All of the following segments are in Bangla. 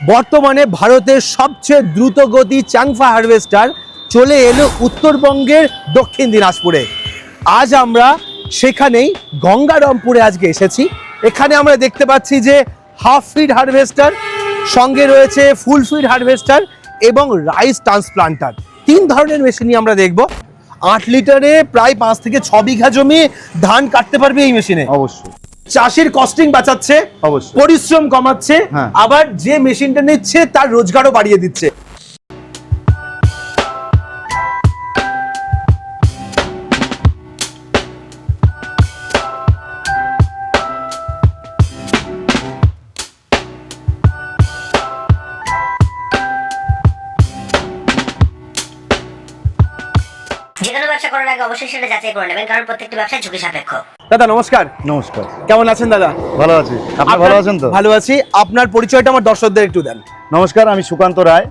বর্তমানে ভারতের সবচেয়ে দ্রুতগতি চাংফা হারভেস্টার চলে এলো উত্তরবঙ্গের দক্ষিণ দিনাজপুরে। আজ আমরা সেখানেই গঙ্গারামপুরে আজকে এসেছি। এখানে আমরা দেখতে পাচ্ছি যে হাফ ফিড হারভেস্টার সঙ্গে রয়েছে ফুল ফিড হারভেস্টার এবং রাইস ট্রান্সপ্লান্টার তিন ধরনের মেশিনই আমরা দেখব। আট লিটারে প্রায় পাঁচ থেকে ছ বিঘা জমি ধান কাটতে পারবে এই মেশিনে অবশ্যই। চাষির কস্টিং বাঁচাচ্ছে অবশ্যই। পরিশ্রম কমাচ্ছে হ্যাঁ। আবার যে মেশিনটা নিচ্ছে তার রোজগারও বাড়িয়ে দিচ্ছে অবশ্যই করে নেবেন কারণ প্রত্যেকটি ব্যবসায় ঝুঁকি সাপেক্ষ। দাদা নমস্কার। নমস্কার। কেমন আছেন দাদা? ভালো আছি। আপনি ভালো আছেন তো? ভালো আছি। আপনার পরিচয়টা আমার দর্শকদের একটু দেন। নমস্কার আমি সুকান্ত রায়।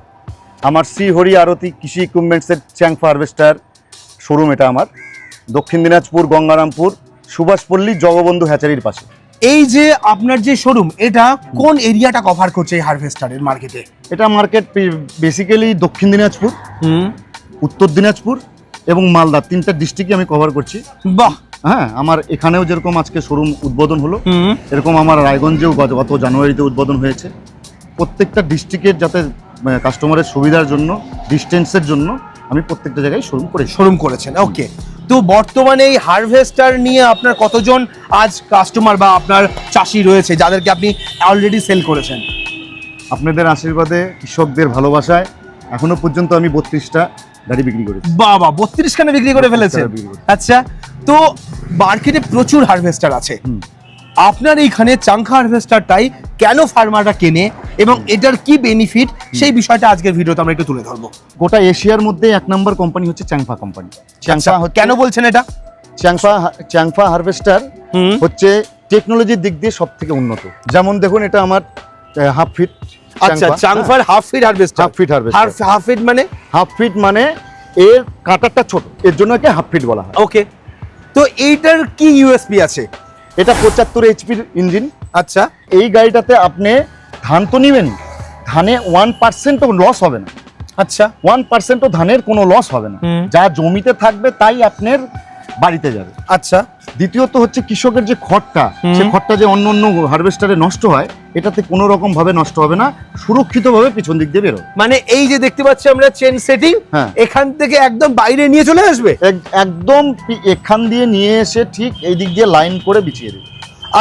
আমার শ্রী হরি আরতি কৃষি ইকুইপমেন্টসের চ্যাংফা হারভেস্টার শোরুম এটা আমার। দক্ষিণ দিনাজপুর গঙ্গারামপুর সুভাষপল্লী জগবন্ধু হ্যাচারির পাশে। এই যে আপনার যে শোরুম এটা কোন এরিয়াটা কভার করছে এই হারভেস্টারের মার্কেটে এটা মার্কেট বেসিক্যালি দক্ষিণ দিনাজপুর হুম। উত্তর দিনাজপুর এবং মালদা তিনটা ডিস্ট্রিক্টে আমি কভার করছি। বাহ! হ্যাঁ আমার এখানেও যেরকম আজকে শোরুম উদ্বোধন হলো এরকম আমার রায়গঞ্জেও গত গত জানুয়ারিতে উদ্বোধন হয়েছে। প্রত্যেকটা ডিস্ট্রিক্টের যাতে কাস্টমারের সুবিধার জন্য ডিস্টেন্সের জন্য আমি প্রত্যেকটা জায়গায় শোরুম করেছি। শোরুম করেছেন ওকে তো বর্তমানে এই হারভেস্টার নিয়ে আপনার কতজন আজ কাস্টমার বা আপনার চাষি রয়েছে যাদেরকে আপনি অলরেডি সেল করেছেন? আপনাদের আশীর্বাদে কৃষকদের ভালোবাসায় এখনও পর্যন্ত আমি বত্রিশটা গাড়ি বিক্রি করেছি। বাবা বত্রিশ খানে বিক্রি করে ফেলেছে। আচ্ছা তো মার্কেটে প্রচুর হারভেস্টার আছে। আপনার এইখানে চাংখা হারভেস্টারটাই কেন ফার্মাররা কেনে এবং এটার কি বেনিফিট সেই বিষয়টা আজকের ভিডিওতে আমরা একটু তুলে ধরবো। গোটা এশিয়ার মধ্যে এক নম্বর কোম্পানি হচ্ছে চ্যাংফা কোম্পানি চ্যাংফা কেন বলছেন এটা? চ্যাংফা চ্যাংফা হারভেস্টার হচ্ছে টেকনোলজির দিক দিয়ে সব থেকে উন্নত। যেমন দেখুন এটা আমার হাফ ফিট আচ্ছা চাংফার half feed harvester half feed harvester half feed মানে? হাফ ফিট মানে এর কাঁটারটা ছোট। এর জন্য একে হাফ ফিট বলা হয়। ওকে তো এইটার কি ইউএসপি আছে? এটা পঁচাত্তর এইচপির ইঞ্জিন আচ্ছা। এই গাড়িটাতে আপনি ধান তো নিবেন ধানে ওয়ান পার্সেন্টও লস হবে না। আচ্ছা। ওয়ান পার্সেন্টও ধানের কোনো লস হবে না। যা জমিতে থাকবে তাই আপনার বাড়িতে যাবে। আচ্ছা। দ্বিতীয়ত হচ্ছে কৃষকের যে খড়টা সে খড়টা যে অন্য অন্য হারভেস্টারে নষ্ট হয় এটাতে কোনো রকম ভাবে নষ্ট হবে না সুরক্ষিতভাবে পিছন দিক দিয়ে বেরোবে। মানে এই যে দেখতে পাচ্ছি আমরা চেন সেটিং হ্যাঁ। এখান থেকে একদম বাইরে নিয়ে চলে আসবে? একদম এখান দিয়ে নিয়ে এসে ঠিক এই দিক দিয়ে লাইন করে বিছিয়ে দেবে।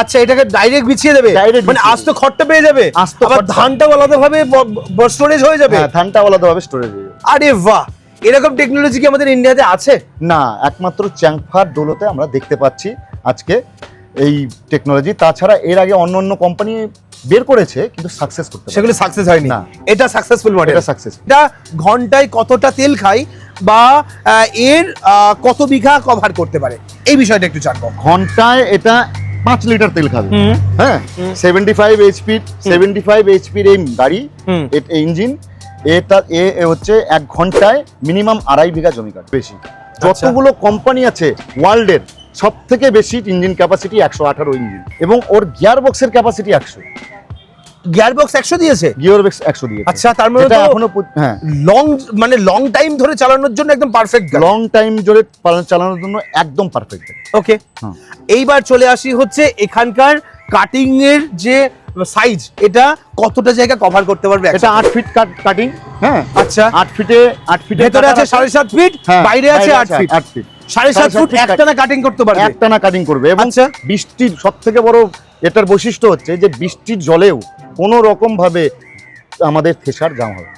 আচ্ছা এটাকে ডাইরেক্ট বিছিয়ে দেবে? মানে আস্ত খড়টা পেয়ে যাবে? আস্ত। ধানটাও আলাদাভাবে স্টোরেজ হয়ে যাবে? হ্যাঁ ধানটা আলাদাভাবে স্টোরেজ হয়ে যাবে। আরে বাহ! এরকম টেকনোলজি কি আমাদের ইন্ডিয়াতে আছে? না একমাত্র চ্যাংফার দৌলতে আমরা দেখতে পাচ্ছি আজকে এই টেকনোলজি তাছাড়া এর আগে অন্য অন্য কোম্পানি বের করেছে কিন্তু সাকসেস করতে সেগুলো সাকসেস হয়নি। না। এটা সাকসেসফুল মডেল এটা সাকসেস এটা ঘন্টায় কতটা তেল খায় বা এর কত বিঘা কভার করতে পারে? এই বিষয়টা একটু জানব। ঘন্টায় এটা পাঁচ লিটার তেল খাবে। হ্যাঁ। সেভেন্টি ফাইভ এইচপির সেভেন্টি ফাইভ এইচপির এই গাড়ি। ইঞ্জিন এটা এ এ হচ্ছে এক ঘন্টায় মিনিমাম আড়াই বিঘা জমি কাট। বেশি। আচ্ছা। যতগুলো কোম্পানি আছে ওয়ার্ল্ডের সব থেকে বেশি ইঞ্জিন ক্যাপাসিটি একশো আঠারো ইঞ্জিন এবং ওর গিয়ার বক্সের ক্যাপাসিটি একশো। গিয়ার বক্স একশো দিয়েছে? গিয়ার বক্স একশো দিয়ে আচ্ছা তার মানে এখনও হ্যাঁ। লং মানে লং টাইম ধরে চালানোর জন্য একদম পারফেক্ট লং টাইম জোরে চালানোর জন্য একদম পারফেক্ট ওকে এইবার চলে আসি হচ্ছে এখানকার কাটিং এর যে সাইজ এটা কতটা জায়গা কভার করতে পারবে এটা আট ফিট কাটিং হ্যাঁ আচ্ছা। আট ফিটে আট ফিটে ভেতরে আছে সাড়ে সাত ফিট হ্যাঁ, বাইরে আছে আট ফিট আট ফিট সাড়ে সাত ফুট একটানা কাটিং করতে পারবে। একটানা কাটিং করবে। এবং আচ্ছা। বৃষ্টির সব থেকে বড় এটার বৈশিষ্ট্য হচ্ছে যে বৃষ্টির জলেও কোনো রকম ভাবে আমাদের থেসার জাম হবে।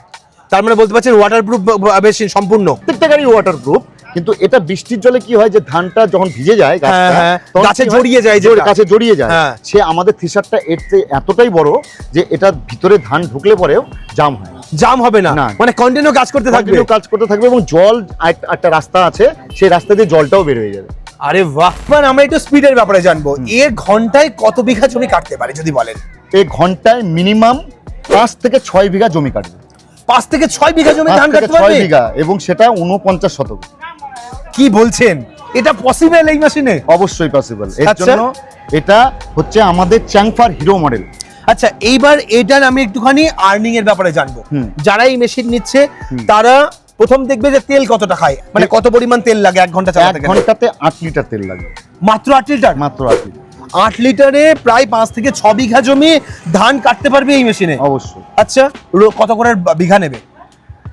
তার মানে বলতে পারছেন ওয়াটার প্রুফ বেশি সম্পূর্ণ। প্রত্যেকটা গাড়ি ওয়াটার প্রুফ কিন্তু এটা বৃষ্টির জলে কি হয় যে ধানটা যখন ভিজে যায় গাছটা, হ্যাঁ, হ্যাঁ। গাছে জড়িয়ে যায় যেটা। গাছে জড়িয়ে যায়। হ্যাঁ। সে আমাদের থেসারটা এর এতটাই বড় যে এটা ভিতরে ধান ঢুকলে পরেও জাম হয় জাম হবে না। মানে কন্টিনিউ কাজ করতে থাকবে। কাজ করতে থাকবে এবং জল একটা রাস্তা আছে সেই রাস্তা দিয়ে জলটাও বের হয়ে যাবে। আরে বাহ! মানে আমরা একটু স্পিডের ব্যাপারে জানব। এর ঘন্টায় কত বিঘা জমি কাটতে পারে যদি বলেন? এই ঘন্টায় মিনিমাম পাঁচ থেকে ছয় বিঘা জমি কাটবে। পাঁচ থেকে ছয় বিঘা জমি ধান কাটতে ছয় বিঘা এবং সেটা উনপঞ্চাশ শতক। কি বলছেন? এটা পসিবল এই মেশিনে অবশ্যই পসিবল এর আচ্ছা। জন্য এটা হচ্ছে আমাদের চ্যাংফার হিরো মডেল আচ্ছা এইবার এটার আমি একটুখানি আর্নিং এর ব্যাপারে জানব। যারা এই মেশিন নিচ্ছে তারা প্রথম দেখবে যে তেল কতটা খায়। মানে কত পরিমাণ তেল লাগে এক ঘণ্টা এক চালাতে গেলে। ঘন্টাতে আট লিটার তেল লাগে। মাত্র আট লিটার? মাত্র আট লিটার। আট লিটারে প্রায় পাঁচ থেকে ছ বিঘা জমি ধান কাটতে পারবে এই মেশিনে অবশ্যই। আচ্ছা কত করে বিঘা নেবে?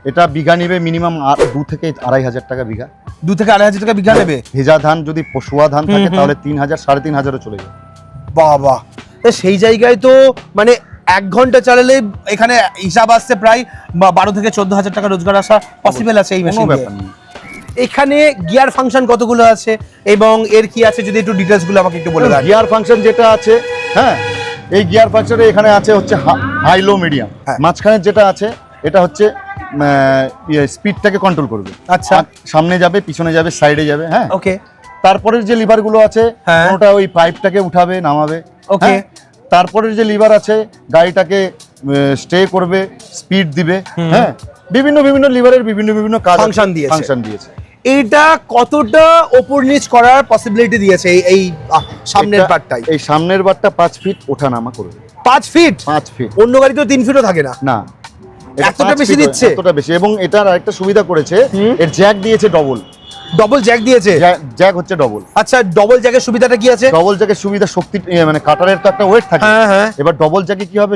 এটা বিঘা নিবে মিনিমাম দু থেকে আড়াই হাজার টাকা বিঘা। দু থেকে আড়াই হাজার টাকা বিঘা নেবে? ভেজা ধান যদি পশুয়া ধান থাকে। তাহলে তিন হাজার সাড়ে তিন হাজারও চলে যাবে বাবা। তা সেই জায়গায় তো মানে এক ঘণ্টা চালালে এখানে হিসাব আসছে প্রায় বা- বারো থেকে চোদ্দ হাজার টাকা রোজগার আসা পসিবল আছে এই মেশিন ব্যাপার এখানে গিয়ার ফাংশন কতগুলো আছে? এবং এর কি আছে? যদি একটু ডিটেলসগুলো আমাকে একটু বলে দেন। গিয়ার ফাংশন যেটা আছে হ্যাঁ এই গিয়ার ফাংশনে এখানে আছে হচ্ছে হাই লো মিডিয়াম হ্যাঁ। মাঝখানে যেটা আছে এটা হচ্ছে স্পিডটাকে কন্ট্রোল করবে। আচ্ছা। সামনে যাবে পিছনে যাবে সাইডে যাবে হ্যাঁ? ওকে তারপরের যে লিভারগুলো আছে হ্যাঁ। ওটা ওই পাইপটাকে উঠাবে নামাবে ওকে হ্যাঁ? তারপরের যে লিভার আছে গাড়িটাকে স্টে করবে স্পিড দিবে হ্যাঁ? বিভিন্ন বিভিন্ন লিভারের বিভিন্ন বিভিন্ন কাজ Function দিয়েছে। ফাংশন দিয়েছে। এটা কতটা ওপর নিচ করার পসিবিলিটি দিয়েছে এই এই সামনের পার্টটাই এই সামনের বারটা পাঁচ ফিট ওঠা নামা করবে পাঁচ ফিট পাঁচ ফিট অন্য গাড়ি তো তিন ফিটও থাকে না? না। এতটা বেশি দিচ্ছে? এতটা বেশি। এবং এটার আরেকটা সুবিধা করেছে এর জ্যাক দিয়েছে ডবল ডবল জ্যাক দিয়েছে? জ্যাক হচ্ছে ডবল আচ্ছা ডবল জ্যাকের সুবিধাটা কি আছে? ডবল জ্যাকের সুবিধা শক্তি মানে কাটারের তো একটা ওয়েট থাকে। হ্যাঁ হ্যাঁ। এবার ডবল জ্যাকে কি হবে?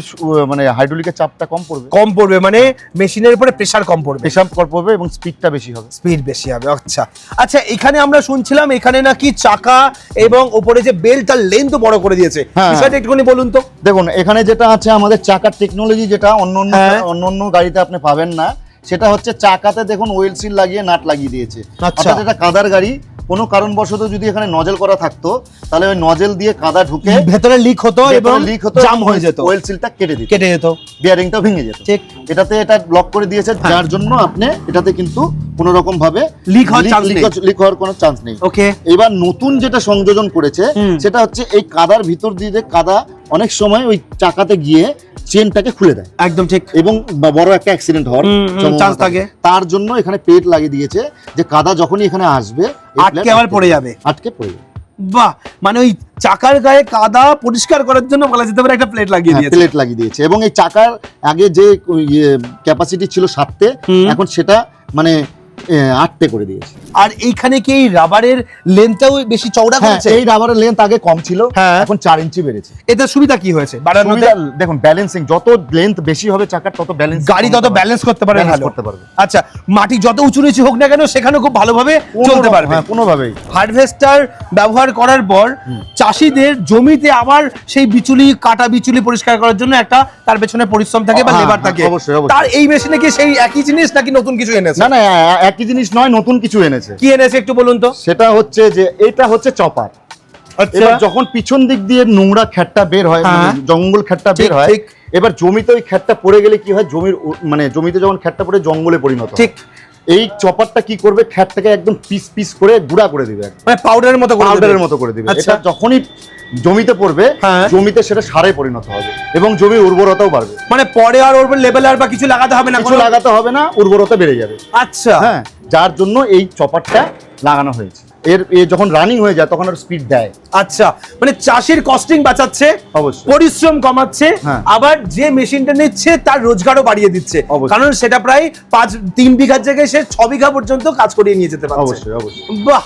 মানে হাইড্রোলিকের চাপটা কম পড়বে। কম পড়বে মানে মেশিনের উপরে প্রেসার কম পড়বে। পেশাব কম পড়বে এবং স্পিডটা বেশি হবে। স্পিড বেশি হবে আচ্ছা। আচ্ছা এখানে আমরা শুনছিলাম এখানে নাকি চাকা এবং উপরে যে বেল্টটার লেন্থ বড় করে দিয়েছে। হ্যাঁ। বিষয়টা একটুখানি বলুন তো। দেখুন এখানে যেটা আছে আমাদের চাকার টেকনোলজি যেটা অন্য অন্য হ্যাঁ। অন্য অন্য গাড়িতে আপনি পাবেন না সেটা হচ্ছে চাকাতে দেখুন ওয়েল সিল লাগিয়ে নাট লাগিয়ে দিয়েছে। আচ্ছা। অর্থাৎ এটা কাদার গাড়ি কোনো কারণবশত যদি এখানে নজেল করা থাকতো তাহলে ওই নজেল দিয়ে কাদা ঢুকে ভেতরে লিক হতো এবং লিক হতো জাম হয়ে যেত। ওয়েল সিলটা কেটে দিত। কেটে যেত। বিয়ারিংটা ভেঙে যেত। ঠিক। এটাতে এটা ব্লক করে দিয়েছে হ্যাঁ। যার জন্য আপনি এটাতে কিন্তু কোনো রকম ভাবে Leak হওয়ার chance নেই। লিক হওয়ার কোনো চান্স নেই। ওকে এবার নতুন যেটা সংযোজন করেছে সেটা হচ্ছে এই কাদার ভিতর দিয়ে যে কাদা অনেক সময় ওই চাকাতে গিয়ে চেনটাকে খুলে দেয়। একদম ঠিক। এবং বড় একটা অ্যাক্সিডেন্ট হওয়ার chance থাকে। তার জন্য এখানে পেট লাগিয়ে দিয়েছে যে কাদা যখনই এখানে আসবে আটকে আবার পড়ে যাবে। আটকে পড়ে যাবে। বাহ মানে ওই চাকার গায়ে কাদা পরিষ্কার করার জন্য বলা যেতে পারে একটা প্লেট লাগিয়ে দিয়েছে। প্লেট লাগিয়ে দিয়েছে। এবং এই চাকার আগে যে ক্যাপাসিটি ছিল সাততে এখন সেটা মানে আটতে করে দিয়েছে। আর এইখানে কি এই রাবারের লেন্থটাও বেশি চওড়া হ্যাঁ করেছে? এই রাবারের লেন্থ আগে কম ছিল হ্যাঁ। এখন চার ইঞ্চি বেড়েছে। এতে সুবিধা কি হয়েছে? বাড়ানোতে? দেখুন ব্যালেন্সিং যত লেন্থ বেশি হবে চাকার তত ব্যালেন্স গাড়ি তত ব্যালেন্স করতে পারে ভালো। করতে পারবে। আচ্ছা মাটি যত উঁচু নিচু হোক না কেন সেখানে খুব ভালোভাবে চলতে পারবে। হ্যাঁ কোনোভাবেই। হারভেস্টার ব্যবহার করার পর চাষিদের জমিতে আবার সেই বিচুলি কাটা বিচুলি পরিষ্কার করার জন্য একটা তার পেছনে পরিশ্রম থাকে বা হ্যাঁ, লেবার হ্যাঁ, থাকে। তার এই মেশিনে কি সেই একই জিনিস নাকি নতুন কিছু এনেছে? না না এ- একই জিনিস নয় নতুন কিছু এনেছে। কি এনেছে একটু বলুন তো? সেটা হচ্ছে যে এটা হচ্ছে চপার। আচ্ছা। এবার যখন পিছন দিক দিয়ে নোংরা খ্যাটটা বের হয় মানে হ্যাঁ। জঙ্গল খ্যাটটা বের হয় ঠিক। এবার জমিতে ওই খ্যাটটা পড়ে গেলে কি হয়? জমির মানে জমিতে যখন খ্যাটটা পড়ে জঙ্গলে পরিণত ঠিক। এই চপারটা কি করবে? খ্যাটটাকে একদম পিস পিস করে গুঁড়া করে দিবে মানে পাউডারের মতো পাউডারের মতো করে দিবে। আচ্ছা। এটা যখনই জমিতে পড়বে হ্যাঁ। জমিতে সেটা সারে পরিণত হবে এবং জমির উর্বরতাও বাড়বে। মানে পরে আর ওর লেভেল আর বা কিছু লাগাতে হবে না কিছু লাগাতে হবে না উর্বরতা বেড়ে যাবে। আচ্ছা। হ্যাঁ যার জন্য এই চপারটা লাগানো হয়েছে। এর এ যখন রানিং হয়ে যায় তখন আর স্পিড দেয় আচ্ছা মানে চাষির কস্টিং বাঁচাচ্ছে অবশ্যই। পরিশ্রম কমাচ্ছে হ্যাঁ। আবার যে মেশিনটা নিচ্ছে তার রোজগারও বাড়িয়ে দিচ্ছে। কারণ সেটা প্রায় পাঁচ তিন বিঘার জায়গায় সে ছ বিঘা পর্যন্ত কাজ করিয়ে নিয়ে যেতে পারছে অবশ্যই অবশ্যই বাহ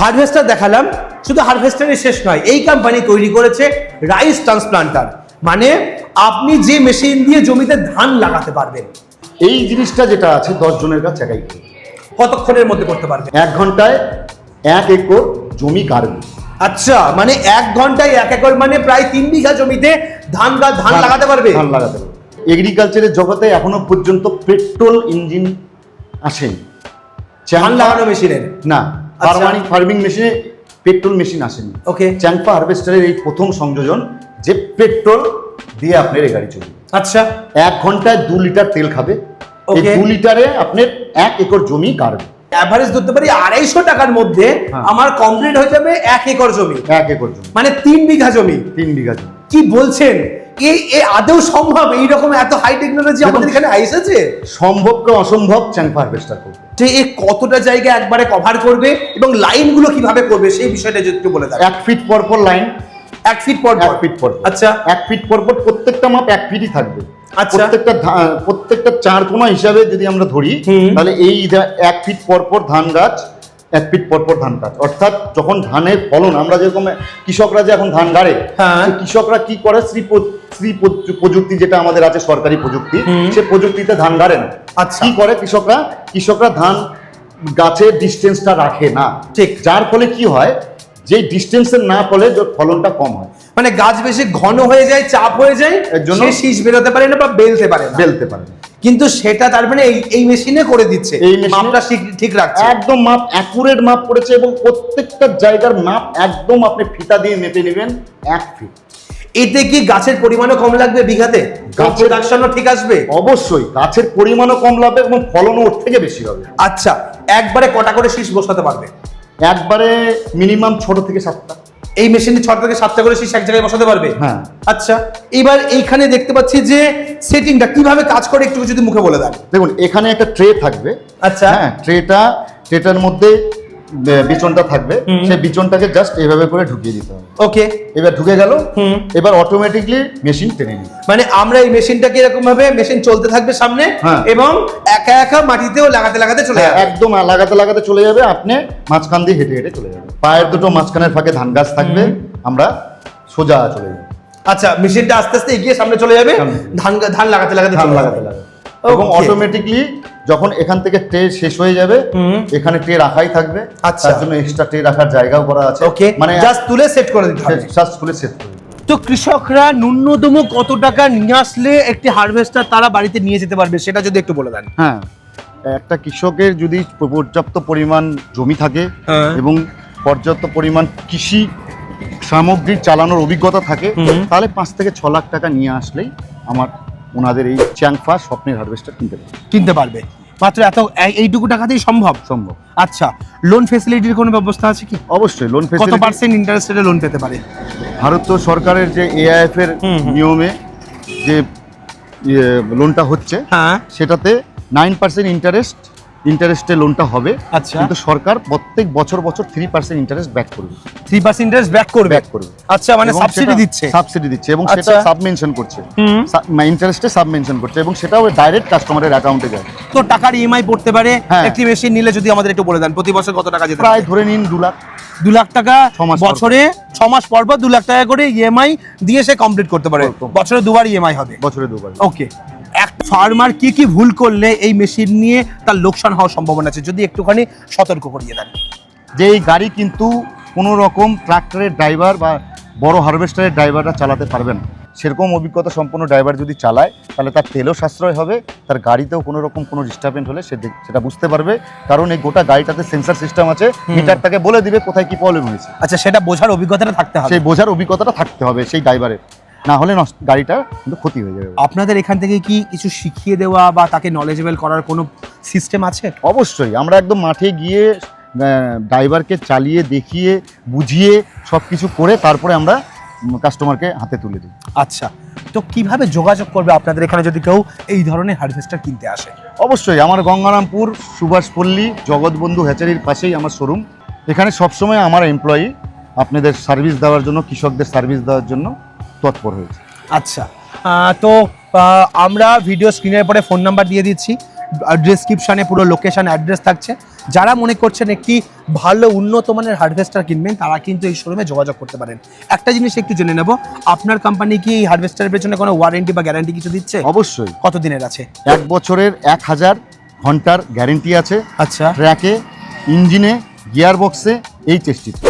হারভেস্টার দেখালাম শুধু হারভেস্টারই শেষ নয় এই কোম্পানি তৈরি করেছে রাইস ট্রান্সপ্লান্টার মানে আপনি যে মেশিন দিয়ে জমিতে ধান লাগাতে পারবেন এই জিনিসটা যেটা আছে দশ জনের কাছে একাই। কতক্ষণের মধ্যে করতে পারবেন? এক ঘন্টায় এক একর জমি কাটবে আচ্ছা মানে এক ঘন্টায় এক একর মানে প্রায় তিন বিঘা জমিতে ধান গাছ ধান লাগাতে পারবে? ধান লাগাতে পারবে। এগ্রিকালচারের জগতে এখনও পর্যন্ত পেট্রোল ইঞ্জিন আসেনি। ধান লাগানো মেশিনের না ফার্মারিং ফার্মিং মেশিনে পেট্রোল মেশিন আসেনি। ওকে। চ্যাংপা হারভেস্টারের এই প্রথম সংযোজন যে পেট্রোল দিয়ে আপনার এই গাড়ি চলবে আচ্ছা। এক ঘন্টায় দু লিটার তেল খাবে। এই দু লিটারে আপনার এক একর জমি কাটবে অ্যাভারেজ ধরতে পারি আড়াইশো টাকার মধ্যে হ্যাঁ। আমার কমপ্লিট হয়ে যাবে এক একর জমি। এক একর জমি। মানে তিন বিঘা জমি। তিন বিঘা জমি। কি বলছেন? এ এ আদৌ সম্ভব? এইরকম এত হাই টেকনোলজি আমাদের এখানে এসেছে? সম্ভবকে অসম্ভব? চ্যাংফা হারভেস্টার করবে। যে এ কতটা জায়গা একবারে কভার করবে এবং লাইনগুলো কীভাবে করবে সেই বিষয়টা যদি একটু বলে দেন। এক ফিট পর পর লাইন এক ফিট পর এক ফিট পর। আচ্ছা। এক ফিট পর পর প্রত্যেকটা মাপ এক ফিটই থাকবে। আচ্ছা। প্রত্যেকটা প্রত্যেকটা চার কোনা হিসাবে যদি আমরা ধরি তাহলে এই এক ফিট পর পর ধান গাছ এক ফিট পর পর ধান গাছ অর্থাৎ যখন ধানের ফলন আমরা যেরকম কৃষকরা যে এখন ধান গাড়ে হ্যাঁ। কৃষকরা কি করে? শ্রী শ্রী প্রযুক্তি যেটা আমাদের আছে সরকারি প্রযুক্তি সে প্রযুক্তিতে ধান গাড়ে না। আচ্ছা। কি করে কৃষকরা? কৃষকরা ধান গাছের ডিস্টেন্সটা রাখে না। ঠিক। যার ফলে কি হয়? যে ডিস্টেন্সের না ফলে ফলনটা কম হয়। মানে গাছ বেশি ঘন হয়ে যায় চাপ হয়ে যায় এর জন্য- শীষ বেরোতে পারে না বা বেলতে পারে বেলতে পারে না। কিন্তু সেটা তার মানে এই এই মেশিনে করে দিচ্ছে। এই মাপটা ঠিক রাখছে। একদম মাপ অ্যাকুরেট মাপ করেছে এবং প্রত্যেকটা জায়গার মাপ একদম আপনি ফিতা দিয়ে মেপে নেবেন এক ফিট এতে কি গাছের পরিমাণও কম লাগবে বিঘাতে? গাছের- প্রোডাকশনও ঠিক আসবে? অবশ্যই গাছের পরিমাণও কম লাগবে এবং ফলনও ওর থেকে বেশি হবে। আচ্ছা একবারে কটা করে শীষ বসাতে পারবে? একবারে মিনিমাম ছোট থেকে সাতটা। এই মেশিনে ছটা থেকে সাতটা করে শীষ এক জায়গায় বসাতে পারবে। হ্যাঁ। আচ্ছা এবার এইখানে দেখতে পাচ্ছি যে সেটিংটা কীভাবে কাজ করে একটু যদি মুখে বলে দেন। দেখুন এখানে একটা ট্রে থাকবে। আচ্ছা। হ্যাঁ ট্রেটা ট্রেটার মধ্যে বিচনটা থাকবে সেই বিচনটাকে জাস্ট এভাবে করে ঢুকিয়ে দিতে হবে। ওকে এবার ঢুকে গেল এবার অটোমেটিকলি মেশিন টেনে নিবে মানে আমরা এই মেশিনটাকে এরকম ভাবে মেশিন চলতে থাকবে সামনে হ্যাঁ। এবং একা একা মাটিতেও লাগাতে লাগাতে চলে হ্যাঁ, যাবে। একদম লাগাতে লাগাতে চলে যাবে আপনি মাঝখান দিয়ে হেঁটে হেঁটে চলে যাবে পায়ের দুটো মাঝখানের ফাঁকে ধান গাছ থাকবে আমরা সোজা চলে যাব। আচ্ছা মেশিনটা আস্তে আস্তে এগিয়ে সামনে চলে যাবে ধান ধান লাগাতে লাগাতে ধান লাগাতে লাগাতে। এবং অটোমেটিকলি যখন এখান থেকে ট্রে শেষ হয়ে যাবে এখানে ট্রে রাখাই থাকবে। আচ্ছা। তার জন্য এক্সট্রা ট্রে রাখার জায়গাও করা আছে। ওকে মানে জাস্ট তুলে সেট করে দিতে হবে। জাস্ট খুলে সেট করে তো কৃষকরা ন্যূনতম কত টাকা নিয়ে আসলে একটি হারভেস্টার তারা বাড়িতে নিয়ে যেতে পারবে সেটা যদি একটু বলে দেন। হ্যাঁ। একটা কৃষকের যদি পর্যাপ্ত পরিমাণ জমি থাকে হ্যাঁ। এবং পর্যাপ্ত পরিমাণ কৃষি সামগ্রী চালানোর অভিজ্ঞতা থাকে তাহলে পাঁচ থেকে ছ লাখ টাকা নিয়ে আসলেই আমার ওনাদের এই চ্যাংফা স্বপ্নের হারভেস্টার কিনতে পারবে। কিনতে পারবে। মাত্র এত এই- এইটুকু টাকাতেই সম্ভব? সম্ভব। আচ্ছা লোন ফেসিলিটির কোনো ব্যবস্থা আছে কি? অবশ্যই লোন কত পার্সেন্ট ইন্টারেস্টে লোন পেতে পারে? ভারত সরকারের যে এআইএফ এর। নিয়মে যে ইয়ে, লোনটা হচ্ছে হ্যাঁ। সেটাতে নাইন পার্সেন্ট ইন্টারেস্ট ইন্টারেস্টে লোনটা হবে। আচ্ছা। কিন্তু সরকার প্রত্যেক বছর বছর থ্রি পার্সেন্ট ইন্টারেস্ট ব্যাক করবে। থ্রি পার্সেন্ট ইন্টারেস্ট ব্যাক করবে? ব্যাক করবে। আচ্ছা মানে সাবসিডি দিচ্ছে। সাবসিডি দিচ্ছে এবং আচ্ছা। সেটা সাব মেনশন করছে ইন্টারেস্টে সাব মেনশন করছে এবং সেটাও ডাইরেক্ট কাস্টমারের অ্যাকাউন্টে যায়। তো টাকার ইএমআই পড়তে পারে। হ্যাঁ। একটি মেশিন নিলে যদি আমাদের একটু বলে দেন প্রতি বছর কত টাকা যেতে প্রায় পারে? ধরে নিন দু লাখ। দু লাখ টাকা বছরে ছ মাস পর পর দু লাখ টাকা করে ইএমআই দিয়ে সে কমপ্লিট করতে পারে। বছরে দুবার ইএমআই হবে। বছরে দুবার। ওকে ফার্মার কি কি ভুল করলে এই মেশিন নিয়ে তার লোকসান হওয়ার সম্ভাবনা আছে? যদি একটুখানি সতর্ক করিয়ে দেন। যে এই গাড়ি কিন্তু কোনো রকম ট্রাক্টরের ড্রাইভার বা বড় হারভেস্টারের ড্রাইভাররা চালাতে পারবে না। সেরকম অভিজ্ঞতা সম্পন্ন ড্রাইভার যদি চালায় তাহলে তার তেলও সাশ্রয় হবে তার গাড়িতেও কোনো রকম কোনো ডিস্টার্বেন্ট হলে সে সেটা বুঝতে পারবে। কারণ এই গোটা গাড়িটাতে সেন্সার সিস্টেম আছে মিটার তাকে বলে দিবে কোথায় কি প্রবলেম হয়েছে। আচ্ছা সেটা বোঝার অভিজ্ঞতাটা থাকতে হবে। সেই বোঝার অভিজ্ঞতাটা থাকতে হবে সেই ড্রাইভারের। না হলে গাড়িটা কিন্তু ক্ষতি হয়ে যাবে। আপনাদের এখান থেকে কি কিছু শিখিয়ে দেওয়া বা তাকে নলেজেবল করার কোনো সিস্টেম আছে? অবশ্যই আমরা একদম মাঠে গিয়ে ড্রাইভারকে চালিয়ে দেখিয়ে বুঝিয়ে সব কিছু করে তারপরে আমরা কাস্টমারকে হাতে তুলে দিই। আচ্ছা তো কীভাবে যোগাযোগ করবে আপনাদের এখানে যদি কেউ এই ধরনের হারভেস্টার কিনতে আসে? অবশ্যই আমার গঙ্গারামপুর সুভাষপল্লী জগৎবন্ধু হ্যাচারির পাশেই আমার শোরুম এখানে সবসময় আমার এমপ্লয়ি আপনাদের সার্ভিস দেওয়ার জন্য কৃষকদের সার্ভিস দেওয়ার জন্য তৎপর হয়েছে। আচ্ছা তো আমরা ভিডিও স্ক্রিনের পরে ফোন নাম্বার দিয়ে দিচ্ছি ডিসক্রিপশানে পুরো লোকেশন অ্যাড্রেস থাকছে। যারা মনে করছেন একটি ভালো উন্নত মানের হারভেস্টার কিনবেন তারা কিন্তু এই শোরুমে যোগাযোগ করতে পারেন। একটা জিনিস একটু জেনে নেব আপনার কোম্পানি কি এই হারভেস্টারের পেছনে কোনো ওয়ারেন্টি বা গ্যারান্টি কিছু দিচ্ছে? অবশ্যই। কত দিনের আছে? এক বছরের এক হাজার ঘণ্টার গ্যারেন্টি আছে। আচ্ছা। ট্র্যাকে ইঞ্জিনে গিয়ার বক্সে এই চেষ্টিতে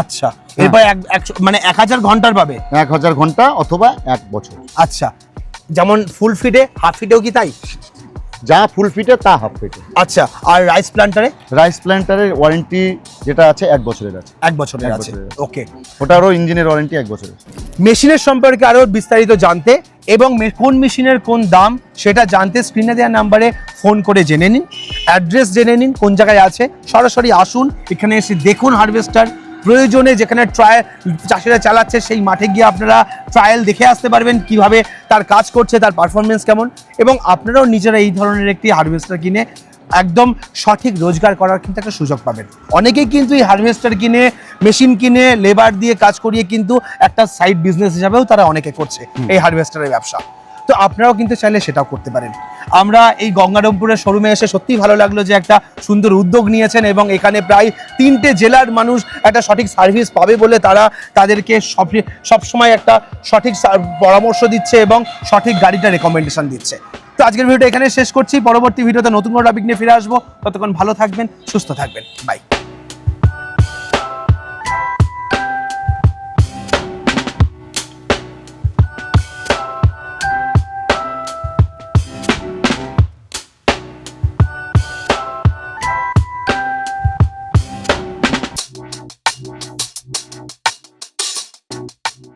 আচ্ছা এরপর এক মানে এক হাজার ঘণ্টার পাবে। এক হাজার ঘণ্টা অথবা এক বছর। আচ্ছা। যেমন ফুল ফিটে হাফ ফিটেও কি তাই? যা ফুল ফিটে তা হাফ ফিটে আচ্ছা আর রাইস প্ল্যান্টারে রাইস প্ল্যান্টারের ওয়ারেন্টি যেটা আছে এক বছরের আছে। এক বছরের আছে। ওকে ওটারও ইঞ্জিনের ওয়ারেন্টি এক বছরের মেশিনের সম্পর্কে আরও বিস্তারিত জানতে এবং কোন মেশিনের কোন দাম সেটা জানতে স্ক্রিনে দেওয়া নাম্বারে ফোন করে জেনে নিন। অ্যাড্রেস জেনে নিন কোন জায়গায় আছে। সরাসরি আসুন এখানে এসে দেখুন হারভেস্টার প্রয়োজনে যেখানে ট্রায়াল চাষিরা চালাচ্ছে সেই মাঠে গিয়ে আপনারা ট্রায়াল দেখে আসতে পারবেন কীভাবে তার কাজ করছে তার পারফরমেন্স কেমন। এবং আপনারাও নিজেরা এই ধরনের একটি হারভেস্টার কিনে একদম সঠিক রোজগার করার কিন্তু একটা সুযোগ পাবেন। অনেকেই কিন্তু এই হারভেস্টার কিনে মেশিন কিনে লেবার দিয়ে কাজ করিয়ে কিন্তু একটা সাইড বিজনেস হিসাবেও তারা অনেকে করছে এই হারভেস্টারের ব্যবসা। তো আপনারাও কিন্তু চাইলে সেটাও করতে পারেন। আমরা এই গঙ্গারামপুরের শোরুমে এসে সত্যি ভালো লাগল যে একটা সুন্দর উদ্যোগ নিয়েছেন এবং এখানে প্রায় তিনটে জেলার মানুষ একটা সঠিক সার্ভিস পাবে বলে তারা তাদেরকে সব সবসময় একটা সঠিক পরামর্শ দিচ্ছে এবং সঠিক গাড়িটা রেকমেন্ডেশন দিচ্ছে। তো আজকের ভিডিওটা এখানে শেষ করছি। পরবর্তী ভিডিওতে নতুন কোনো টপিক নিয়ে ফিরে আসব। ততক্ষণ ভালো থাকবেন, সুস্থ থাকবেন। বাই